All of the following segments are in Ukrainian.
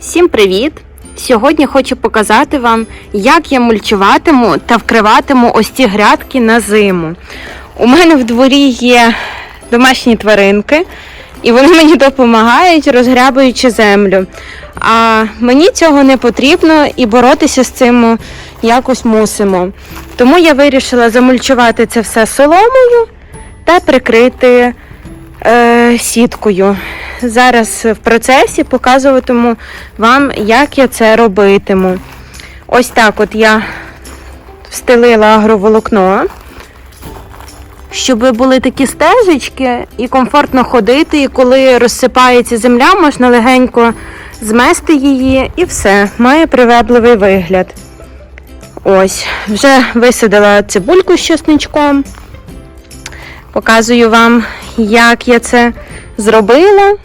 Всім привіт! Сьогодні хочу показати вам, як я мульчуватиму та вкриватиму ось ці грядки на зиму. У мене в дворі є домашні тваринки, і вони мені допомагають, розгрябуючи землю. А мені цього не потрібно і боротися з цим якось мусимо. Тому я вирішила замульчувати це все соломою та прикрити е, сіткою. Зараз в процесі показуватиму вам, як я це робитиму. Ось так от я встелила агроволокно, щоб були такі стежечки і комфортно ходити. І коли розсипається земля, можна легенько змести її і все, має привабливий вигляд. Ось, вже висадила цибульку з чесничком. Показую вам, як я це зробила.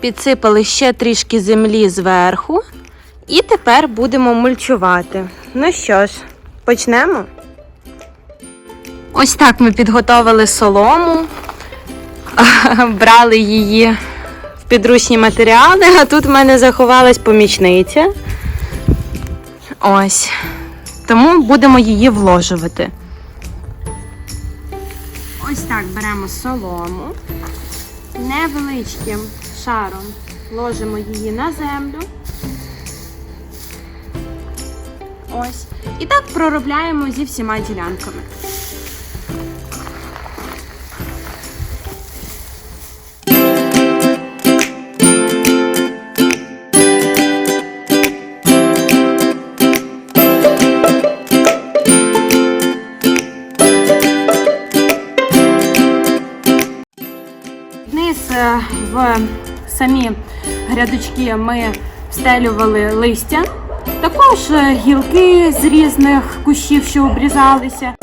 Підсипали ще трішки землі зверху. І тепер будемо мульчувати. Ну що ж, почнемо. Ось так ми підготовили солому, брали її в підручні матеріали, а тут в мене заховалась помічниця. Ось. Тому будемо її вложувати. Ось так беремо солому, невеличким шаром ложимо її на землю. Ось. І так проробляємо зі всіма ділянками. Самі грядочки ми встелювали листя. Також гілки з різних кущів, що обрізалися.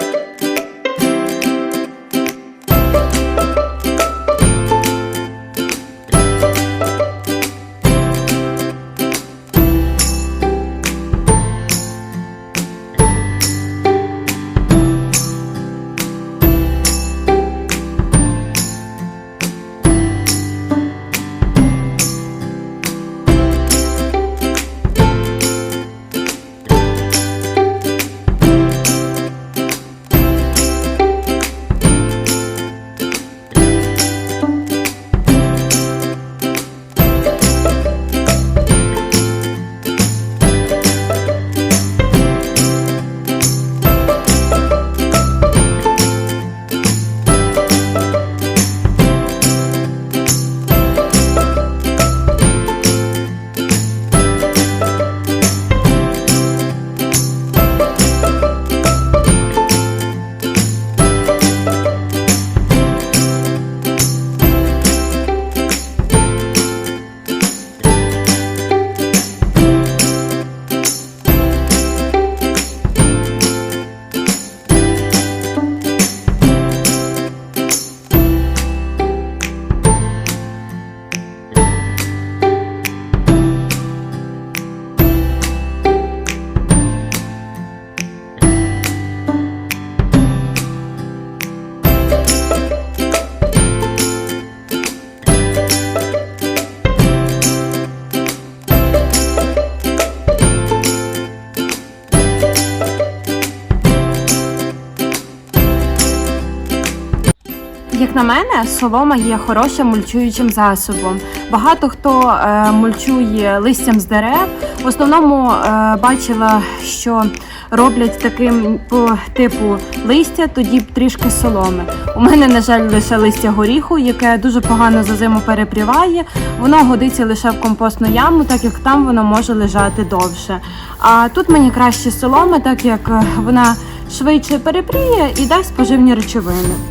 На мене, солома є хорошим мульчуючим засобом. Багато хто е, мульчує листям з дерев. В основному е, бачила, що роблять таким по типу листя, тоді трішки соломи. У мене, на жаль, лише листя горіху, яке дуже погано за зиму перепріває. Воно годиться лише в компостну яму, так як там воно може лежати довше. А тут мені краще солома, так як е, вона швидше перепріє і дасть поживні речовини.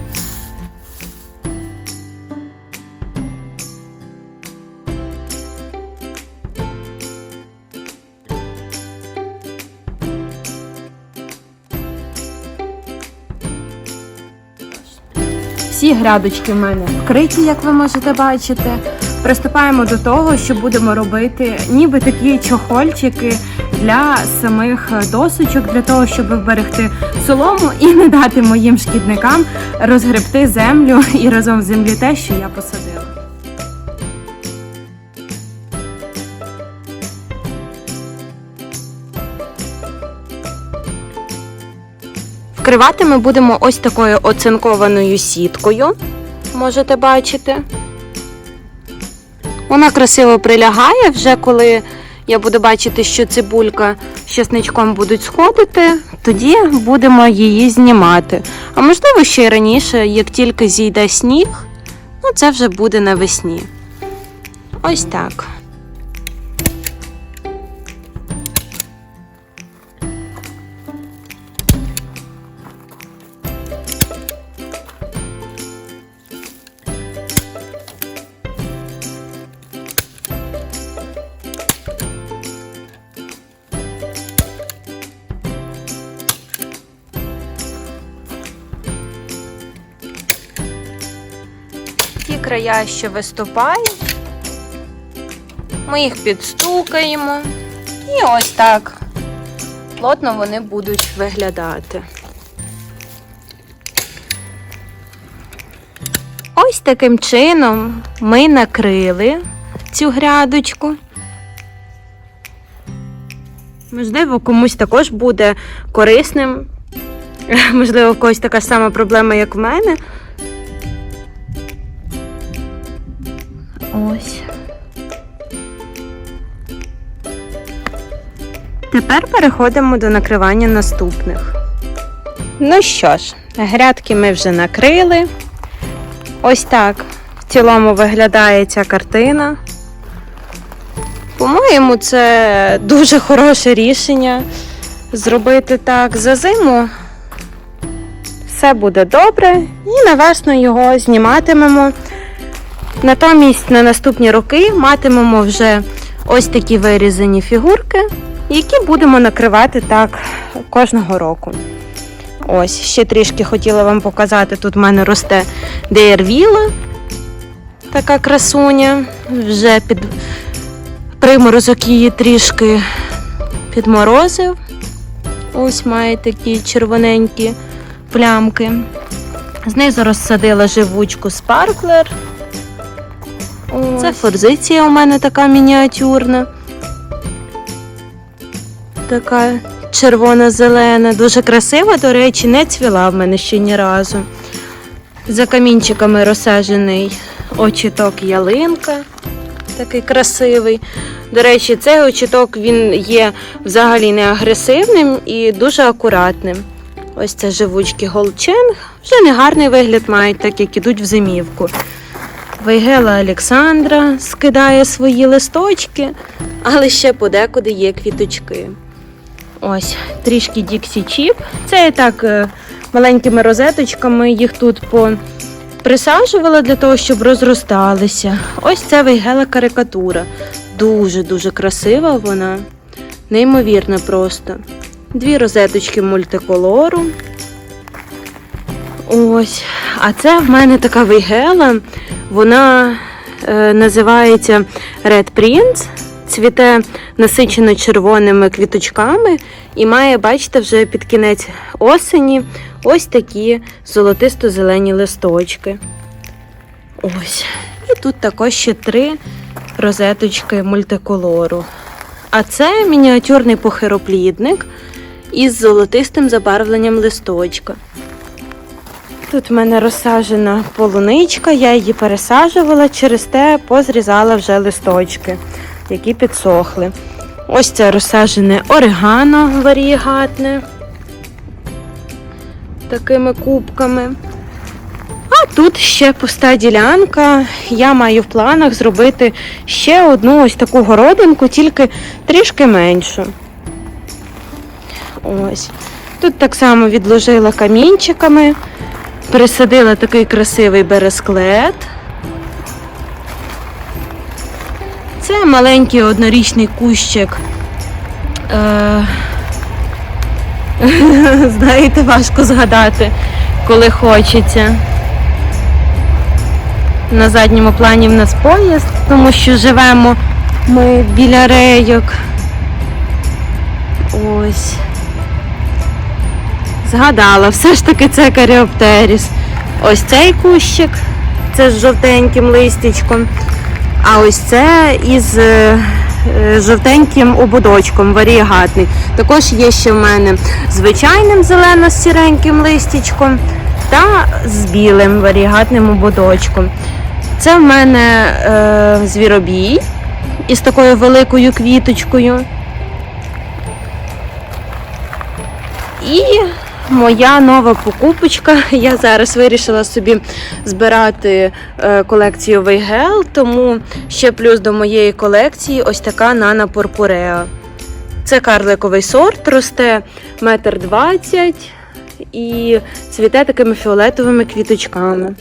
Грядочки в мене вкриті, як ви можете бачити. Приступаємо до того, що будемо робити ніби такі чохольчики для самих досочок, для того, щоб вберегти солому і не дати моїм шкідникам розгребти землю і разом з землі те, що я посадила. Вкривати ми будемо ось такою оцинкованою сіткою. Можете бачити. Вона красиво прилягає вже коли я буду бачити, що цибулька з чесничком будуть сходити, тоді будемо її знімати. А можливо, ще й раніше, як тільки зійде сніг, ну це вже буде навесні. Ось так. Края, що виступають, ми їх підстукаємо. І ось так плотно вони будуть виглядати. Ось таким чином ми накрили цю грядочку. Можливо, комусь також буде корисним. Можливо, в когось така сама проблема, як в мене. Ось. Тепер переходимо до накривання наступних. Ну що ж, грядки ми вже накрили. Ось так в цілому виглядає ця картина. По-моєму, це дуже хороше рішення зробити так за зиму. Все буде добре, і на весну його зніматимемо. Натомість на наступні роки матимемо вже ось такі вирізані фігурки, які будемо накривати так кожного року. Ось, ще трішки хотіла вам показати. Тут в мене росте деєрвіла, така красуня. Вже під приморозок її трішки підморозив. Ось має такі червоненькі плямки. Знизу розсадила живучку спарклер. Це форзиція у мене така мініатюрна. Така червона-зелена, дуже красива, до речі, не цвіла в мене ще ні разу. За камінчиками розсаджений очіток ялинка, такий красивий. До речі, цей очіток він є взагалі не агресивним і дуже акуратним. Ось це живучки голченг. Вже не гарний вигляд мають, так як ідуть в зимівку. Вейгела Олександра скидає свої листочки, але ще подекуди є квіточки. Ось, трішки Діксі Чіп. Це я так е, маленькими розеточками їх тут по... присаджувала для того, щоб розросталися. Ось це Вейгела карикатура. Дуже-дуже красива вона. Неймовірна просто. Дві розеточки мультиколору. Ось. А це в мене така вейгела. Вона е, називається Red Prince. Цвіте насичено червоними квіточками і має, бачите, вже під кінець осені ось такі золотисто-зелені листочки. Ось. І тут також ще три розеточки мультиколору. А це мініатюрний похироплідник із золотистим забарвленням листочка. Тут в мене розсаджена полуничка, я її пересаджувала, через те позрізала вже листочки, які підсохли. Ось це розсаджене орегано варієгатне такими кубками. А тут ще пуста ділянка. Я маю в планах зробити ще одну ось таку городинку, тільки трішки меншу. Ось. Тут так само відложила камінчиками. Присадила такий красивий бересклет. Це маленький однорічний кущик. Е... Знаєте, важко згадати, коли хочеться. На задньому плані в нас поїзд, тому що живемо ми біля рейок. Ось. Згадала, все ж таки це каріоптеріс. Ось цей кущик, це з жовтеньким листячком. А ось це із е, жовтеньким ободочком, варієгатний. Також є ще в мене звичайним зелено-сіреньким листячком та з білим варієгатним ободочком. Це в мене е, звіробій із такою великою квіточкою. І моя нова покупочка. Я зараз вирішила собі збирати е, колекцію Вейгел, тому ще плюс до моєї колекції ось така Нана Порпуреа. Це карликовий сорт, росте метр двадцять і цвіте такими фіолетовими квіточками.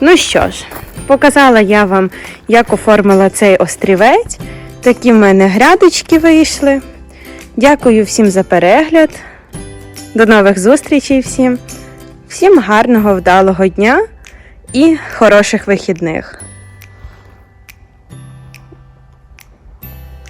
Ну що ж, показала я вам, як оформила цей острівець. Такі в мене грядочки вийшли. Дякую всім за перегляд. До нових зустрічей всім. Всім гарного, вдалого дня і хороших вихідних.